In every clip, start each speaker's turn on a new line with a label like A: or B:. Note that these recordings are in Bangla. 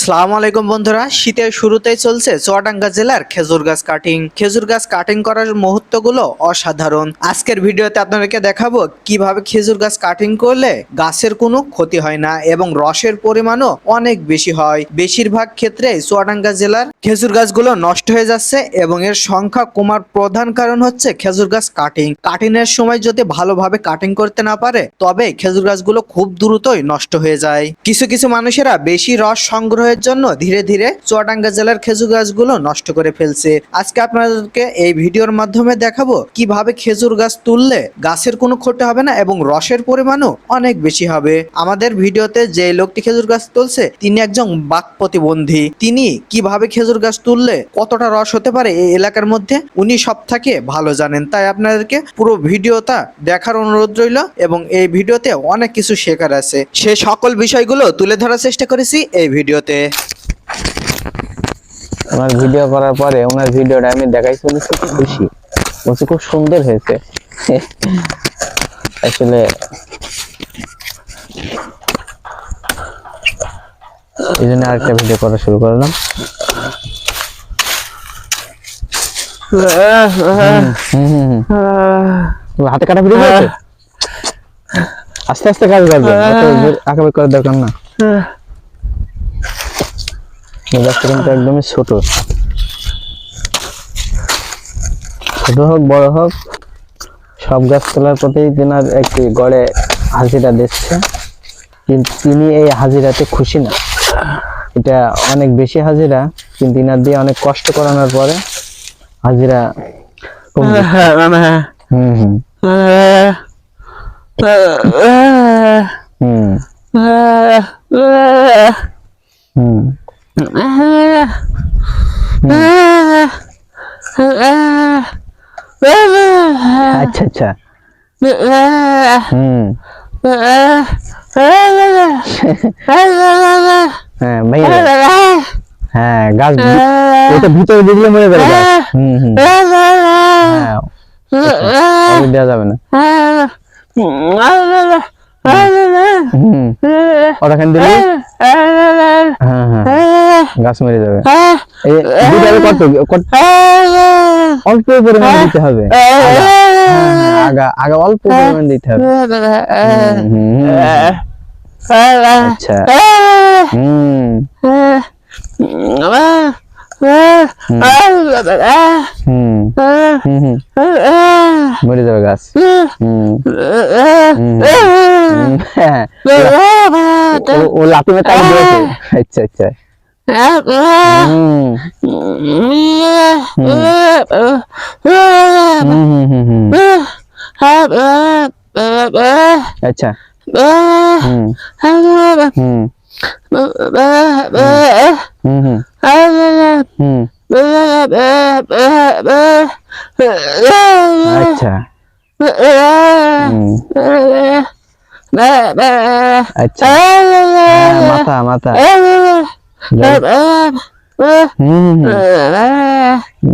A: সালাম আলাইকুম বন্ধুরা। শীতের শুরুতেই চলছে চুয়াডাঙ্গা জেলার খেজুর গাছ কাটিং। খেজুর গাছ কাটিং করার মুহূর্তগুলো অসাধারণ। আজকের ভিডিওতে আপনাদেরকে দেখাবো কীভাবে খেজুর গাছ কাটিং করলে গাছের কোনো ক্ষতি হয় না এবং রসের পরিমাণও অনেক বেশি হয়। বেশিরভাগ ক্ষেত্রে চুয়াডাঙ্গা জেলার খেজুর গাছগুলো নষ্ট হয়ে যাচ্ছে এবং এর সংখ্যা কমার প্রধান কারণ হচ্ছে খেজুর গাছ কাটিং। কাটিং এর সময় যদি ভালোভাবে কাটিং করতে না পারে, তবে খেজুর গাছগুলো খুব দ্রুতই নষ্ট হয়ে যায়। কিছু কিছু মানুষেরা বেশি রস সংগ্রহের জন্য ধীরে ধীরে চুয়াডাঙ্গা জেলার খেজুর গাছগুলো নষ্ট করে ফেলছে। আজকে আপনাদেরকে এই ভিডিওর মাধ্যমে দেখাবো কীভাবে খেজুর গাছ তুললে গাছের কোনো ক্ষতি হবে না এবং রসের পরিমাণও অনেক বেশি হবে। আমাদের ভিডিওতে যে লোকটি খেজুর গাছ তুলছে, তিনি একজন বাক প্রতিবন্ধী। তিনি কীভাবে খেজুর গাছ তুললে কতটা রস হতে পারে এই এলাকার মধ্যে, উনি সব থেকে ভালো জানেন। তাই আপনাদেরকে পুরো ভিডিওটা দেখার অনুরোধ রইল এবং এই ভিডিওতে অনেক কিছু শেখার আছে। সে সকল বিষয়গুলো তুলে ধরার চেষ্টা করেছি এই ভিডিওতে।
B: আমার ভিডিও করার পরে ওনার ভিডিওটা আমি দেখাই চলেছি খুব খুশি। বলছি খুব সুন্দর হয়েছে। আসলে এই জন্য আরেকটা ভিডিও করা শুরু করলাম। হাতে কাটা ভিডিও আস্তে আস্তে কাজ করবে আঁকাবাকি করার দরকার না। কিন্তু একদমই ছোট। ছোট হোক, বড় হোক, সব গাছ তোলার প্রতি তিনার একটি গড়ে হাজিরা দিচ্ছে। কিন্তু তিনি এই হাজিরাতে খুশি না। এটা অনেক বেশি হাজিরা, কিন্তু তিনার দিয়ে অনেক কষ্ট করানোর পরে হাজিরা। হুম হুম। হুম। হুম। আচ্ছা আচ্ছা। হ্যাঁ ভাইয়া। হ্যাঁ গাছ ওটা ভিতরে দিলে মরে যাবে হ্যাঁ না। হ্যাঁ হ্যাঁ। অল্প পরিমাণ দিতে হবে। আগা আগা অল্প পরিমাণ দিতে হবে। আচ্ছা। মরে যাবে গাছ ও- লাঠি মেরে আচ্ছা আচ্ছা। আচ্ছা। হুম। হুম। হুম হুম। আচ্ছা। আচ্ছা। হ্যাঁ, মাথা মাথা।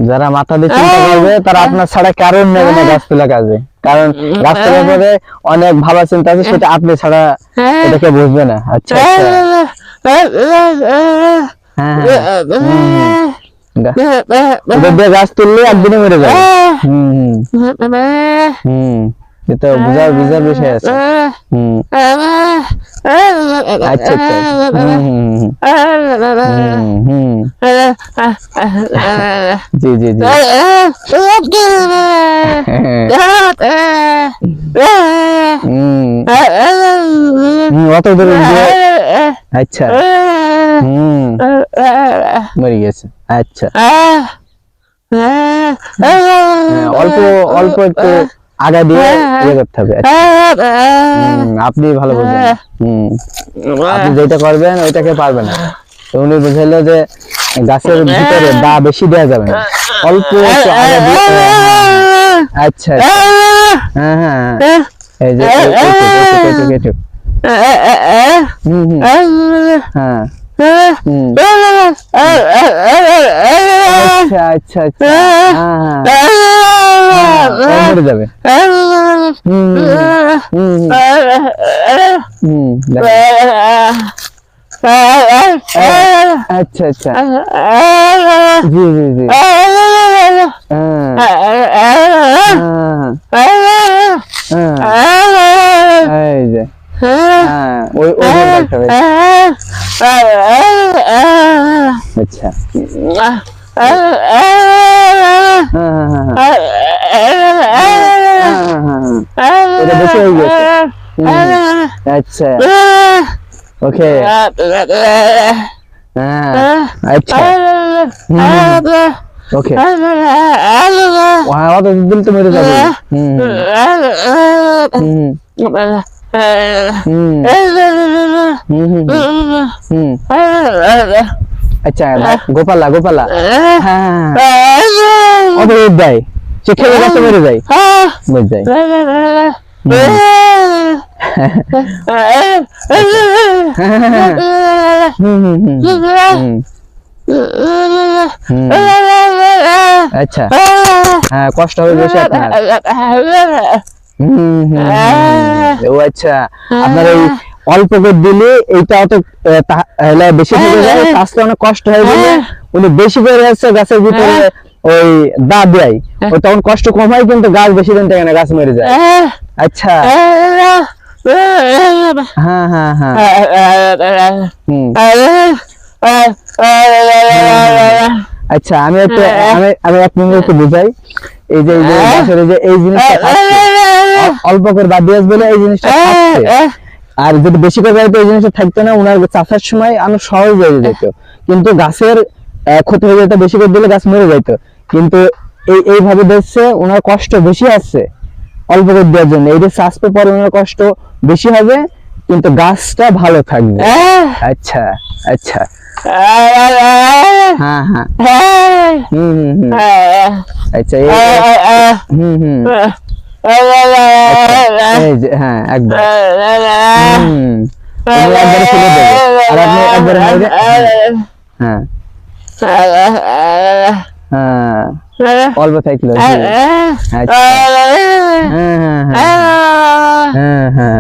B: যারা মাথা দিয়ে চিন্তা করবে তারা আপনার ছাড়া কারণ নেবে না গাছ তোলা কাজে। কারণ গাছ তোলার পরে অনেক ভাবা চিন্তা আছে সেটা আপনি ছাড়া এটাকে বুঝবে না। আচ্ছা। আচ্ছা হ্যাঁ হ্যাঁ গাছ তুললে একদিনে মরে যাবে হুম হুম এটা বুঝার বুঝার বিষয় আছে হুম আচ্ছা আচ্ছা জি জি জি হুম অত দূরে আচ্ছা মরে গেছে। আচ্ছা। হ্যাঁ, অল্প অল্প একটু আগা দিয়ে ইয়ে করতে হবে। আচ্ছা। আপনি ভালো বুঝবেন হুম। আপনি যেটা করবেন ওইটাকে পারবেন না। উনি বুঝাইলো যে গাছের ভিতরে দা বেশি দেওয়া যাবে না। অল্প দিয়ে আচ্ছা আচ্ছা। হ্যাঁ হ্যাঁ হ্যাঁ। আচ্ছা আচ্ছা আচ্ছা। যাবে। আচ্ছা আচ্ছা। জি জি জি। হ্যাঁ, ওই ওই। আচ্ছা। এটা আচ্ছা। ওকে। হ্যাঁ আচ্ছা। ওকে। হুম। আচ্ছা গোপালা গোপালা হ্যাঁ অত রেট দেয় সে খেলে গেছে মেরে যায় বুঝ যায় হুম হুম হুম হুম হুম আচ্ছা হ্যাঁ কষ্ট হবে বেশি আপনার হুম, হুম, হুম। আচ্ছা আপনার অল্প করে দিলে এইটা অত বেশি থেকে যায় অনেক কষ্ট হয়ে যাবে উনি বেশি করে হচ্ছে গাছের ভিতরে ওই দা দেয় তখন কষ্ট কম হয় কিন্তু গাছ বেশি দিন গাছ যায় আচ্ছা হ্যাঁ হ্যাঁ হ্যাঁ আচ্ছা আমি একটু আমি আমি এক মিনিট একটু বুঝাই এই যে এই যে এই জিনিসটা অল্প করে বাদ দিয়ে বলে এই জিনিসটা আর যদি বেশি করে বাড়িতে এই জিনিসটা থাকতো না ওনার চাষার সময় অনেক সহজ হয়ে যেত। কিন্তু গাছের ক্ষতি হয়ে যেত বেশি করে দিলে গাছ মরে যেত। কিন্তু এই এইভাবে দেখছে ওনার কষ্ট বেশি আসছে অল্প করে দেওয়ার জন্য। এই যে চাষতে পরে ওনার কষ্ট বেশি হবে কিন্তু গাছটা ভালো থাকবে। আচ্ছা আচ্ছা। হ্যাঁ হ্যাঁ। হুম হুম আচ্ছা হুম হুম। হ্যাঁ একবার একবারে ফেলে দেবে। আর আপনি একবারে মারবে হ্যাঁ। হ্যাঁ। অল্প থাকল। আচ্ছা। হ্যাঁ হ্যাঁ হ্যাঁ।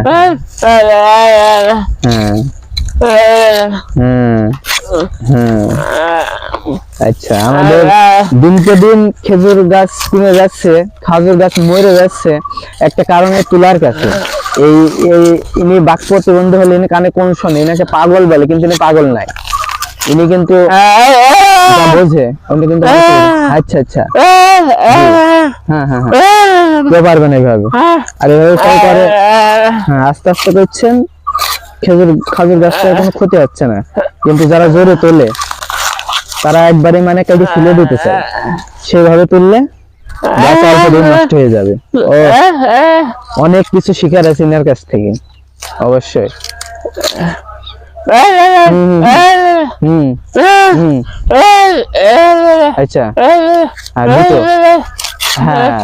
B: হ্যাঁ হ্যাঁ। আচ্ছা আমাদের দিনকে দিন খেজুর গাছ কমে যাচ্ছে খাজুর গাছ মরে যাচ্ছে। একটা কারণে তুলার কাছে। এই এই ইনি বাক প্রতিবন্ধ হলে ইনি কানে কোন শোনে ইনাকে পাগল বলে কিন্তু ইনি পাগল নাই। ইনি কিন্তু বোঝে উনি কিন্তু আচ্ছা আচ্ছা। হ্যাঁ হ্যাঁ হ্যাঁ। কেউ পারবে না এইভাবে আর এভাবে করে হ্যাঁ আস্তে আস্তে করছেন। খেজুর খাজুর গাছটার কোনো ক্ষতি হচ্ছে না। কিন্তু যারা জোরে তোলে তারা একবারে মানে কাউকে ফেলে দিতে চায় সেইভাবে তুললে গাছ অল্প দিন নষ্ট হয়ে যাবে। ও অনেক কিছু শিখার আছে এনার কাছ থেকে অবশ্যই। আচ্ছা আর দুটো? হ্যাঁ।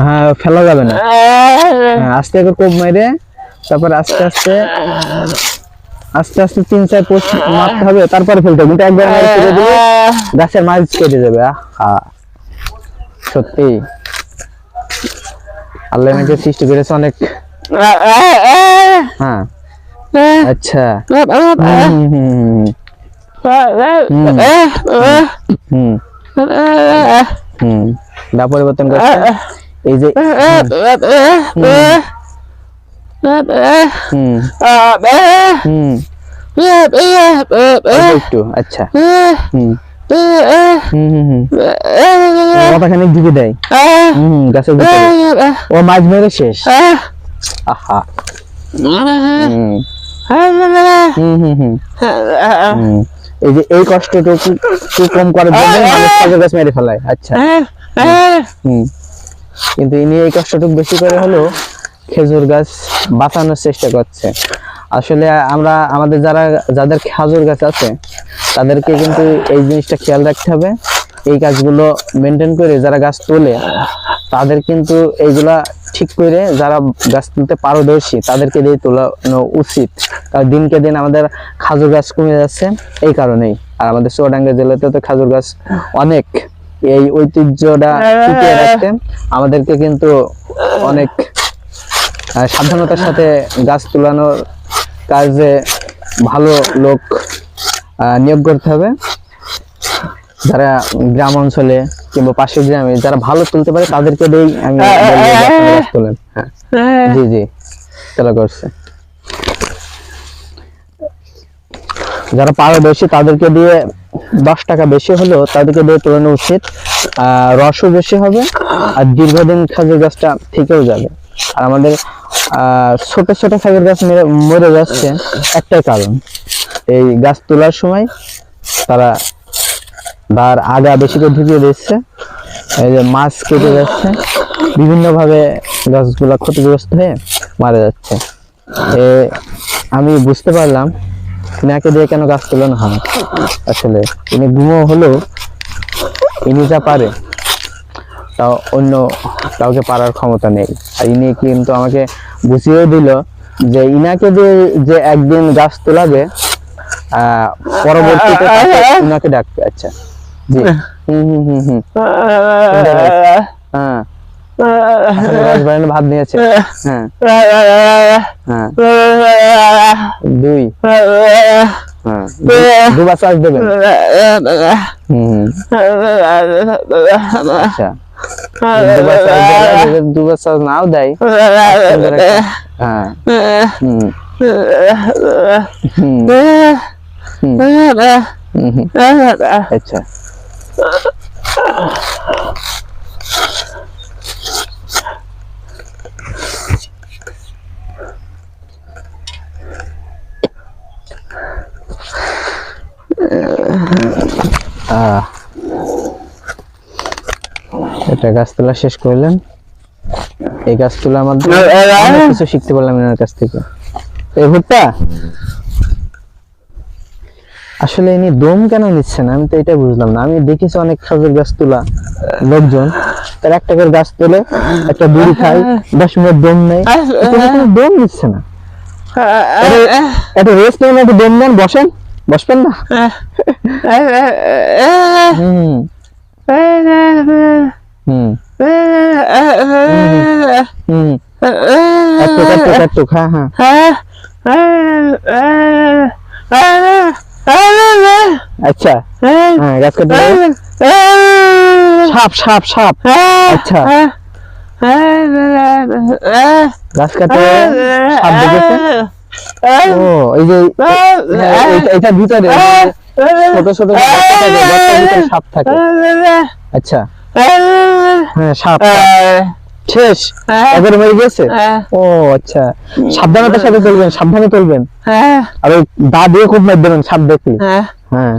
B: হ্যাঁ ফেলা যাবে না। হ্যাঁ, আস্তে করে কোপ মেরে তারপর আস্তে আস্তে আস্তে আস্তে তিন চার পোস্ট মারতে হবে তারপরে ফেলতে কিন্তু একবার মেরে দিলে গাছের মাছ কেটে যাবে। আহা সত্যি। আল্লাহ আমাকে সৃষ্টি করেছে অনেক। হ্যাঁ। আচ্ছা। হুম দা পরিবর্তন করছে এই যে একটু আচ্ছা মাথাখানে দেয় গাছের ও মাছ মেরে শেষ আহা হুম হুম হুম। এই যে এই কষ্টটুকু কম করার জন্য মানুষ কাজের গাছ মেরে ফেলায়? আচ্ছা। হুম। কিন্তু ইনি এই কষ্টটুকু বেশি করে হলেও খেজুর গাছ বাঁচানোর চেষ্টা করছে। আসলে আমরা আমাদের যারা যাদের খেজুর গাছ আছে তাদেরকে কিন্তু এই জিনিসটা খেয়াল রাখতে হবে। এই গাছগুলো মেনটেন করে যারা গাছ তোলে তাদের কিন্তু এইগুলা ঠিক করে যারা গাছ তুলতে পারদর্শী, তাদেরকে দিয়ে তোলানো উচিত। কারণ দিনকে দিন আমাদের খাজুর গাছ কমে যাচ্ছে এই কারণেই। আর আমাদের চুয়াডাঙ্গা জেলাতে তো খাজুর গাছ অনেক। এই ঐতিহ্যটা টিকিয়ে রাখতে আমাদেরকে কিন্তু অনেক সাবধানতার সাথে গাছ তোলানোর কাজে ভালো লোক নিয়োগ করতে হবে। যারা গ্রাম অঞ্চলে কিংবা পাশের গ্রামে যারা ভালো তুলতে পারে তাদেরকে দিয়েই আমি বলব যে তোলেন। হ্যাঁ। জি জি। চলা করছে। যারা পারদর্শী তাদেরকে দিয়ে দশ টাকা বেশি হলেও তাদেরকে দিয়ে তোলানো উচিত। আহ, রসও বেশি হবে আর দীর্ঘদিন খেজুর গাছটা থেকেও যাবে। আর আমাদের আহ, ছোট ছোট খেজুর গাছ মেরে- মরে যাচ্ছে একটাই কারণ। এই গাছ তোলার সময় তারা তার আগা বেশি করে ঢুকিয়ে দিচ্ছে। এই যে মাছ কেটে যাচ্ছে। বিভিন্নভাবে গাছগুলা ক্ষতিগ্রস্ত হয়ে মারা যাচ্ছে। এ আমি বুঝতে পারলাম ইনাকে দিয়ে কেন গাছ তোলানো হয়। আসলে ইনি গুমো হলেও ইনি যা পারে তাও অন্য কাউকে পারার ক্ষমতা নেই। আর ইনি কিন্তু আমাকে বুঝিয়ে দিল যে ইনাকে দিয়ে যে একদিন গাছ তোলাবে আহ, পরবর্তীতে ইনাকে ডাকবে। আচ্ছা। হ্যাঁ। ভাত নিয়েছে দুই দুবার চার্জ দেবেন আচ্ছা দুবার নাও দেয় হ্যাঁ। আচ্ছা। এটা গাছ তোলা শেষ করলেন। এই গাছ তোলার মাধ্যমে কিছু শিখতে পারলাম এনার কাছ থেকে। এই ভুট্টা? আসলে ইনি দম কেন নিচ্ছেন আমি তো এটা বুঝলাম না। আমি দেখেছি অনেক খেজুর গাছ তোলা লোকজন। তার একটা করে গাছ তোলে একটা দড়ি খায় দশ মিনিট দম নেই দম নিচ্ছে না। একটা রেস্ট নেন একটু দম নেন বসেন। বসবেন না? হ্যাঁ হ্যাঁ। আচ্ছা। হ্যাঁ। গাছ কাটতে। সাপ সাপ সাপ। আচ্ছা। গাছ কাটতে সাপ ও এই যে হ্যাঁ, এটা- এটার ভিতরে ছোট ছোট সাপ থাকে। আচ্ছা। হ্যাঁ সাপ। শেষ? একবার মরে গেছে? ও আচ্ছা। সাবধানতার সাথে চলবেন সাবধানে চলবেন। আর ওই দা দিয়ে খুব মেরে দেবেন সাপ দেখলে। হ্যাঁ।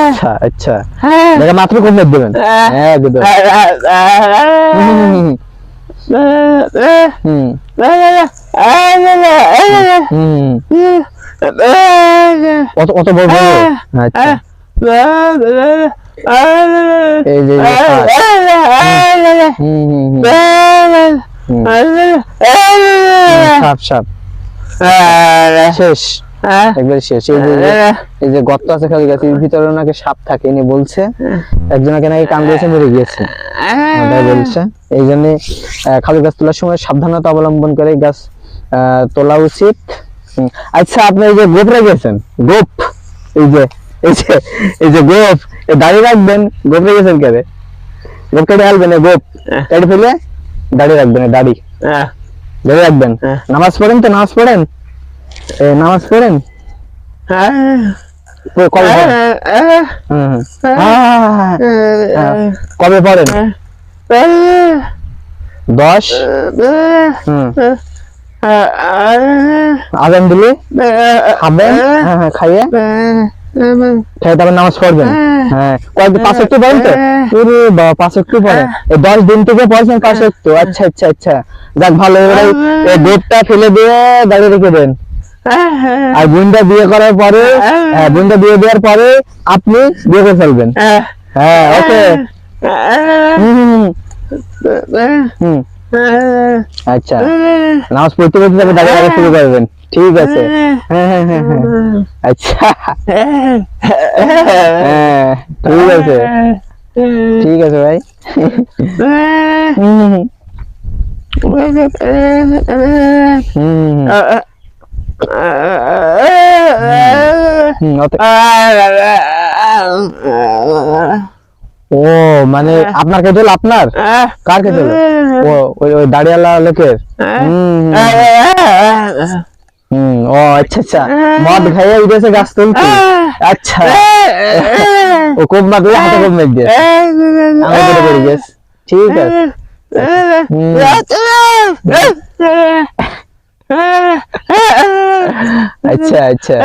B: আচ্ছা আচ্ছা। দেখে মাত্র খুব মেরে দেবেন। একদম। হুম অত অত বড় বড়? আচ্ছা। এই যে গর্ত আছে খালি ভিতরে নাকি সাপ থাকে ইনি বলছে একজনকে নাকি কামড়েছে মরে গিয়েছে বলছে এই জন্য খালি গাছ তোলার সময় সাবধানতা অবলম্বন করে গাছ তোলা উচিত আচ্ছা আপনি এই যে গোপ রেখেছেন গোপ এই যে এই যে এই যে গোপ রাখবেন গোপ রেখেছেন গোপ কেটে ফেলবেন এ গোপ কেটে ফেলে রাখবেন দাড়ি। রাখবেন।
A: হ্যাঁ।
B: নামাজ পড়েন তো নামাজ পড়েন? নামাজ পড়েন? হ্যাঁ। কবে পড়েন? দশ? আজান দিলে? খাবেন? হ্যাঁ হ্যাঁ খাইয়ে? তারপর নামাজ পড়বেন? হ্যাঁ। কয়েকদিন পাঁচ একটু পড়েন তো? ওরে বাবা পাঁচ একটু পড়েন? দশ দিন থেকে পড়ছেন পাঁচ একটু আচ্ছা আচ্ছা আচ্ছা। যাক ভালো। এবারে গোপটা ফেলে দিয়ে দাঁড়িয়ে রেখে দেন। আর বিয়ে করার পরে হ্যাঁ। বিয়ে দেওয়ার পরে আপনি বিয়ে করে ফেলবেন। হ্যাঁ। ওকে। আচ্ছা। নামাজ পড়তে পড়তে তারপর দাঁড়িয়ে শুরু করবেন। ঠিক আছে। হ্যাঁ হ্যাঁ হ্যাঁ হ্যাঁ আচ্ছা। হ্যাঁ ঠিক আছে। ঠিক আছে ভাই। অত- ও মানে আপনার কে দিল আপনার? কার কে দিল ও ওই ওই দাড়িয়ালা লোকের? হুম, ও আচ্ছা আচ্ছা। মদ খাইয়ে উঠেছে গাছ তুলতে। আচ্ছা। ও কোপ মার দিয়ে হাতে কোপ মেঘ দিয়ে করে ঠিক আছে। আচ্ছা আচ্ছা।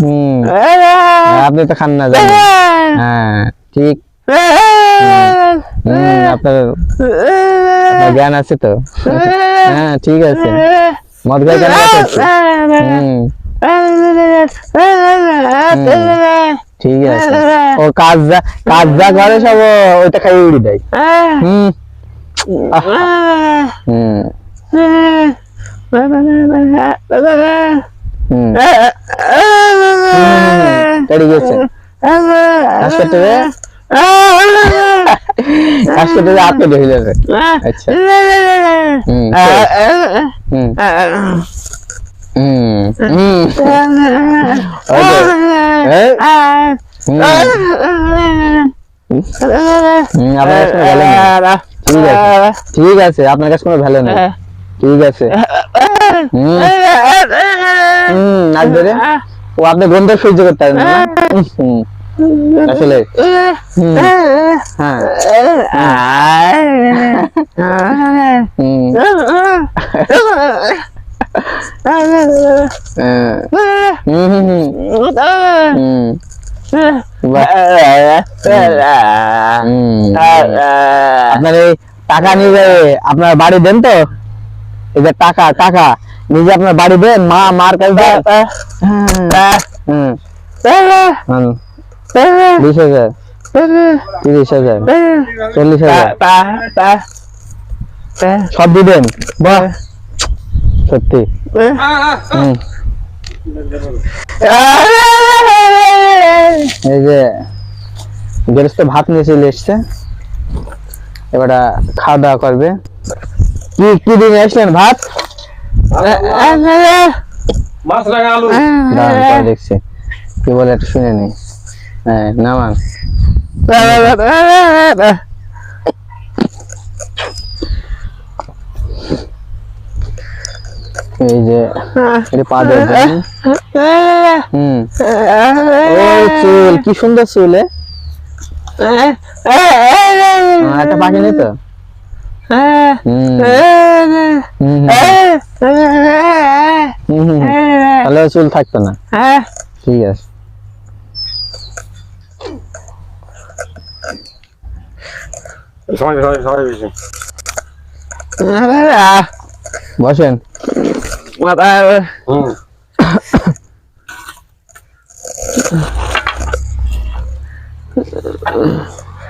B: হুম। আপনি তো খান না জানেন হ্যাঁ ঠিক। আপনার জ্ঞান আছে তো? হ্যাঁ ঠিক আছে। মদ খাই কেন ঠিক আছে ও কাজ যা কাজ যা করে সব ওইটা খাই উড়ি দেয় হুম হুম হুম গেছে কাজ করতে হবে কাজ করতে হবে হাত কেটে হয়ে যাবে আচ্ছা ঠিক আছে আপনার কাছে কোনো ভ্যালু নেই ঠিক আছে হুম। ও আপনি গন্ধ সহ্য করতে পারেন না হুম, আসলে হুম, হ্যাঁ হুম, হ্যাঁ, হুম, হুম, হুম, হুম, বাহ, হুম। আপনার এই টাকা নিয়ে যাবে আপনার বাড়ি দেন তো? এই যে টাকা টাকা নিজে আপনার বাড়ি দেন মা মার কাছে দেন। হুম, হুম, বিশ হাজার তিরিশ হাজার চল্লিশ হাজার। সব দিবেন? বাহ! সত্যি। এই যে গেরস্ত ভাত নিয়ে চলে এসছে। এবার খাওয়া দাওয়া করবে। কি কি দিনে আসলেন ভাত?
C: মাছ রাঙা আলু।
B: দেখছি। কি বলে একটু শুনে নি হ্যাঁ নামান। এই যে পা হুম। চুল কি সুন্দর চুল এ। একটা পাখি নেই তো। তাহলে চুল থাকতো না। ঠিক আছে।
C: সবাই সবাই সবাই বেশি
B: বসেন
C: হুম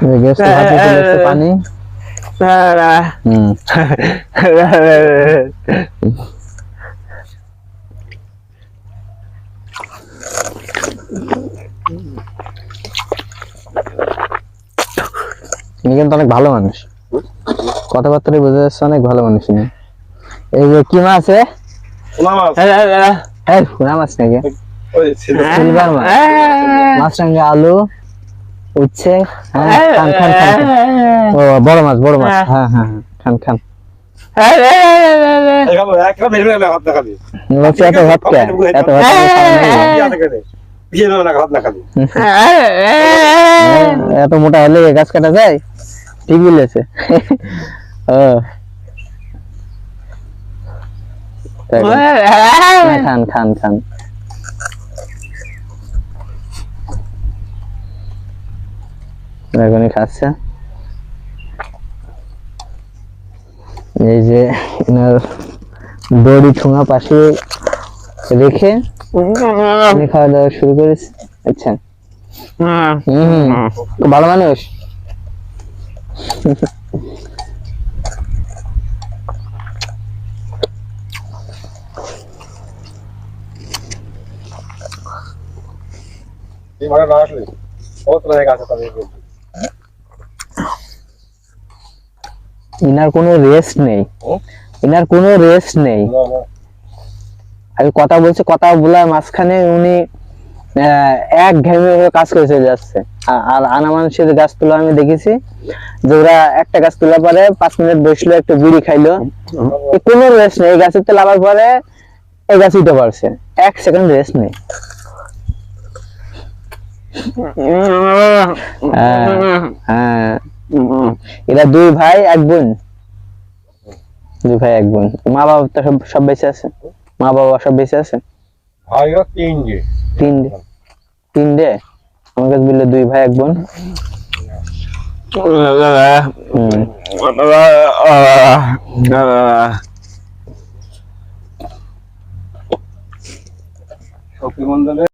B: এই গ্যাস তো ভাতে চলে এসছে পানি হুম ইনি কিন্তু অনেক ভালো মানুষ কথাবার্তায় বোঝা যাচ্ছে অনেক ভালো মানুষ ইনি এই যে কি মাছ
C: মাছ
B: মাছ নাকি সিলভার মাছ মাছ সঙ্গে আলু উচ্ছে হ্যাঁ খান খান খান। ও বড় মাছ বড় মাছ হ্যাঁ হ্যাঁ হ্যাঁ, খান খান হ্যাঁ, এত মোটা হলে গাছ কাটা যায় ঠিক বলেছে। ও। তাই না? হ্যাঁ, খান খান খান। এখনই খাচ্ছে। এই যে দড়ি ঠোঙা পাশে রেখে খাওয়া দাওয়া শুরু করেছে। আচ্ছা। ভালো মানুষ? কোনো রেস্ট নেই। কোনো রেস্ট নেই। আমি কথা বলছি কথা বলার মাঝখানে উনি এক ঘেমে কাজ করে চলে যাচ্ছে। আর আনা মানুষের গাছ তোলা আমি দেখেছি যে ওরা একটা গাছ তোলার পরে পাঁচ মিনিট বসল একটু বিড়ি খাইলো। কোনো রেস্ট নেই এই গাছের তেল আবার পরে এই গাছ উঠে পারছে এক সেকেন্ড রেস্ট নেই। এরা দুই ভাই এক বোন। দুই ভাই এক বোন। মা বাবা তো সব সব বেঁচে আছে। মা বাবা সব বেঁচে আছে?
C: তিন
B: তিন তিন দে আমার কাছে বললে দুই ভাই এক বোন। হুম।